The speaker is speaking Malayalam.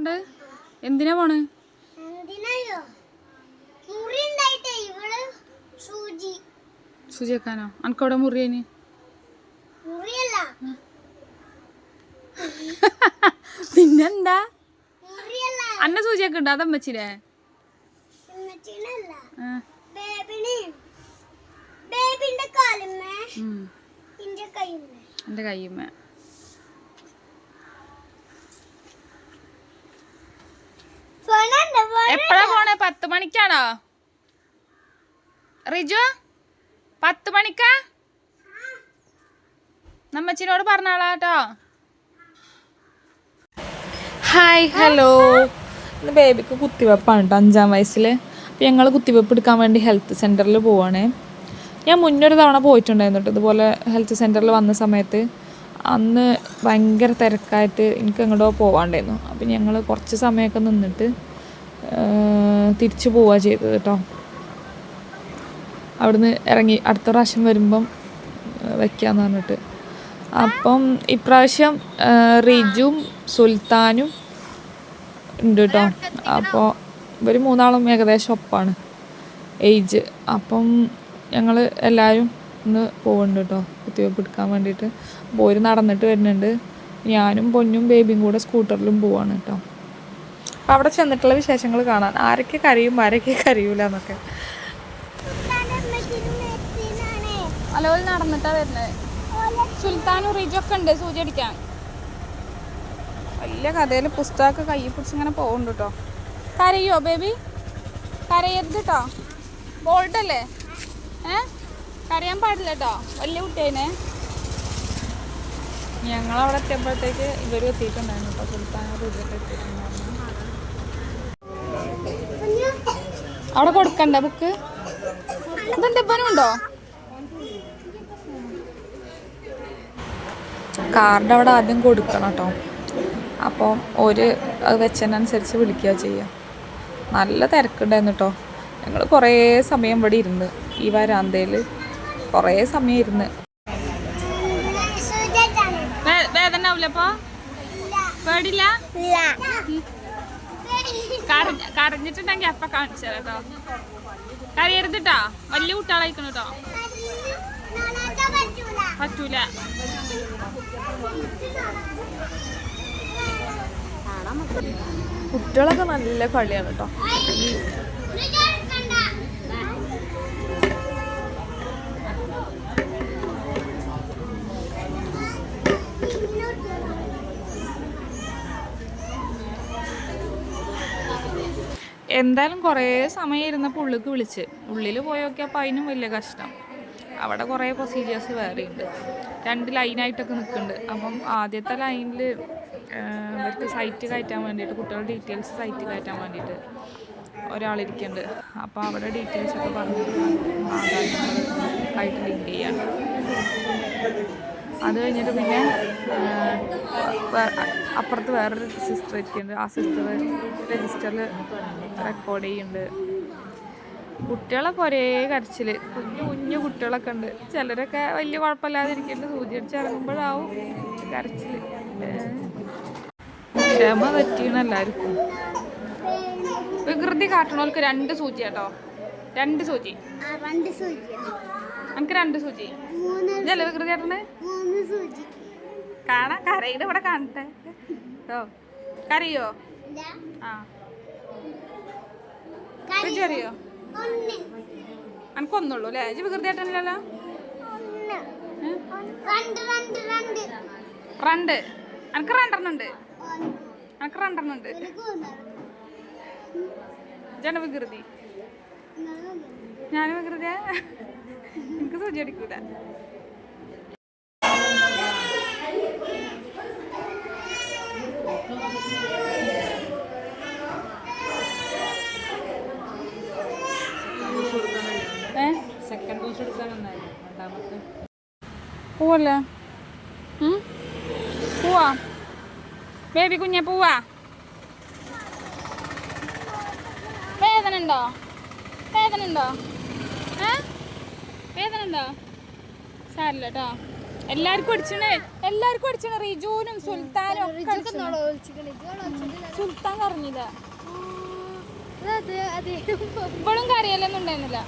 കൊണ്ട് എന്തിനാ പോണ്? സൂചി. സൂചി വെക്കാനോ? അനക്കവിടെ മുറിയേന് പിന്നെന്താ? അന്ന അന്ന സൂചിയൊക്കെ ഉണ്ടോ അതമ്മച്ചിനെ എന്റെ കയ്യുമ്മ ഫോണുണ്ട് എപ്പോഴാ പോണേ പത്ത് മണിക്കാണോ റിജു പത്ത് മണിക്കാ നമ്മച്ചിനോട് പറഞ്ഞാളാട്ടോ. ഹായ് ഹലോ ഇന്ന് ബേബിക്ക് കുത്തിവെപ്പാണ് കേട്ടോ അഞ്ചാം വയസ്സിൽ അപ്പോൾ ഞങ്ങൾ കുത്തിവെപ്പ് എടുക്കാൻ വേണ്ടി ഹെൽത്ത് സെന്ററിൽ പോവാണേ. ഞാൻ മുന്നൊരു തവണ പോയിട്ടുണ്ടായിരുന്നു കേട്ടോ ഇതുപോലെ ഹെൽത്ത് സെന്ററിൽ വന്ന സമയത്ത്. അന്ന് ഭയങ്കര തിരക്കായിട്ട് എനിക്ക് എങ്ങോട്ടോ പോവാണ്ടായിരുന്നു. അപ്പം ഞങ്ങൾ കുറച്ച് സമയമൊക്കെ നിന്നിട്ട് തിരിച്ചു പോവുക ചെയ്തത് കേട്ടോ. അവിടുന്ന് ഇറങ്ങി അടുത്ത പ്രാവശ്യം വരുമ്പം വയ്ക്കാന്ന് പറഞ്ഞിട്ട്. അപ്പം ഇപ്രാവശ്യം റിജും സുൽത്താനും ഉണ്ട് കേട്ടോ. അപ്പോൾ ഇവർ മൂന്നാളും ഏകദേശം ഒപ്പാണ് ഏജ്. അപ്പം ഞങ്ങൾ എല്ലാവരും ഒന്ന് പോകുന്നുണ്ട് കേട്ടോ കുത്തിവെപ്പ് എടുക്കാൻ വേണ്ടിയിട്ട്. അപ്പോൾ ഒരു നടന്നിട്ട് വരുന്നുണ്ട്. ഞാനും പൊന്നും ബേബിയും കൂടെ സ്കൂട്ടറിലും പോവാണ് കേട്ടോ. അപ്പോൾ അവിടെ ചെന്നിട്ടുള്ള വിശേഷങ്ങൾ കാണാൻ. ആരൊക്കെ കരയും ആരൊക്കെ കരയൂല എന്നൊക്കെ. അലോ നടന്നിട്ടാ വരുന്നത്. സുൽത്താനും റിജൊക്കെ ഉണ്ട് സൂചി അടിക്കാൻ. വലിയ കഥയിൽ പുസ്തകമൊക്കെ കയ്യിൽ പിടിച്ച് ഇങ്ങനെ പോകുന്നുണ്ട് കേട്ടോ കരയോ ബേബി? കരയരുത് കേട്ടോ ബോൾഡല്ലേ ഏ? കരയാൻ പാടില്ല കേട്ടോ വലിയ കുട്ടിയായിനെ. ഞങ്ങളവിടെ എത്തിയപ്പോഴത്തേക്ക് ഇവരും എത്തിയിട്ടുണ്ടായിരുന്നു കേട്ടോ സുൽത്താനും റിജൊക്കെ എത്തിയിട്ടുണ്ടായിരുന്നു. അവിടെ കൊടുക്കണ്ട ബുക്ക്? ഉണ്ടോ കാർഡ് അവിടെ ആദ്യം കൊടുക്കണം കേട്ടോ. അപ്പോൾ ഒരു അത് വെച്ചതിനനുസരിച്ച് വിളിക്കുക ചെയ്യുക. നല്ല തിരക്കുണ്ടായിരുന്നു കേട്ടോ. ഞങ്ങൾ കുറേ സമയം ഇവിടെ ഇരുന്ന് ഈ വരാന്തയിൽ കുറേ സമയം ഇരുന്ന്. വേദന ആവില്ലപ്പോ പേടില്ല കരഞ്ഞിട്ടുണ്ടെങ്കിൽ അപ്പ കാണിച്ചു തരാം കേട്ടോ കരയരുതിട്ടാ വലിയ കുട്ടികളായിക്കണം കേട്ടോ പറ്റൂല. കുട്ടികളൊക്കെ നല്ല കളിയാണ് കേട്ടോ എന്തായാലും കുറേ സമയം ഇരുന്നപ്പോൾ ഉള്ളിക്ക് വിളിച്ച്. ഉള്ളിൽ പോയി നോക്കിയപ്പോൾ അതിനും വലിയ കഷ്ടം. അവിടെ കുറേ പ്രൊസീജിയേഴ്സ് വേറെ ഉണ്ട് രണ്ട് ലൈനായിട്ടൊക്കെ നിൽക്കുന്നുണ്ട് അപ്പം ആദ്യത്തെ ലൈനിൽ അവർക്ക് സൈറ്റ് കയറ്റാൻ വേണ്ടിയിട്ട് കുട്ടികളുടെ ഡീറ്റെയിൽസ് സൈറ്റ് കയറ്റാൻ വേണ്ടിയിട്ട് ഒരാളിരിക്കുന്നുണ്ട് അപ്പോൾ അവിടെ ഡീറ്റെയിൽസ് ഒക്കെ പറഞ്ഞിട്ട് ആധാർ ആയിട്ട് ലിങ്ക് ചെയ്യാണ് അത് കഴിഞ്ഞിട്ട് പിന്നെ അപ്പുറത്ത് വേറൊരു സിസ്റ്റർ ഇരിക്കുന്നുണ്ട് ആ സിസ്റ്റർ രജിസ്റ്ററിൽ റെക്കോർഡ് ചെയ്യുന്നുണ്ട് കുട്ടികളൊക്കെ ഒരേ കരച്ചിൽ കുഞ്ഞു കുഞ്ഞു കുട്ടികളൊക്കെ ഉണ്ട്. ചിലരൊക്കെ വലിയ കുഴപ്പമില്ലാതെ ഇരിക്കുന്നുണ്ട് സൂചി അടിച്ച് ഇറങ്ങുമ്പോഴാവും കരച്ചിൽ. ക്ഷമ എല്ലാവർക്കും. വികൃതി കാട്ടണവർക്ക് രണ്ട് സൂചി കേട്ടോ രണ്ട് സൂചി. രണ്ട് സൂചി നമുക്ക് രണ്ട് സൂചി. ഇതല്ലേ വികൃതി കാട്ടണേ മൂന്ന് സൂചി. കാണാ കരയുടെ ഇവിടെ കാണട്ടെ. ഓ കരയോ? ഇതാ. ആ. അറിയോ എനിക്കൊന്നുള്ളൂ അല്ലേ? ഇജ് വികൃതി കാട്ടണില്ലല്ലോ റണ്ട് എനിക്ക് രണ്ടെണ്ണം ഉണ്ട് ഒന്ന്. എനിക്ക് രണ്ടെണ്ണം ഉണ്ട് എനിക്ക് ഒന്ന് ജന വികൃതി ഇങ്ങനെ ഒന്ന്. ഞാൻ വികൃതിയാ എനിക്ക് സൂചി അടിക്കൂല. സെക്കൻഡ് ഡോസ് രണ്ടാമത്തെ. പോവല്ലേ? ഉം? പോവാ. ബേബി കുഞ്ഞെ പോവാ. വേദന ഉണ്ടോ? വേദന ഉണ്ടോ? വേദന ഉണ്ടോ? സാരില്ല കേട്ടോ എല്ലാവർക്കും അടിച്ചണേ എല്ലാവർക്കും അടിച്ചണേ റിജുവിനും സുൽത്താനും ഒക്കെ. സുൽത്താൻ കറങ്ങിയതാ ഇവളും കറിയലൊന്നും ഉണ്ടായിരുന്നില്ല.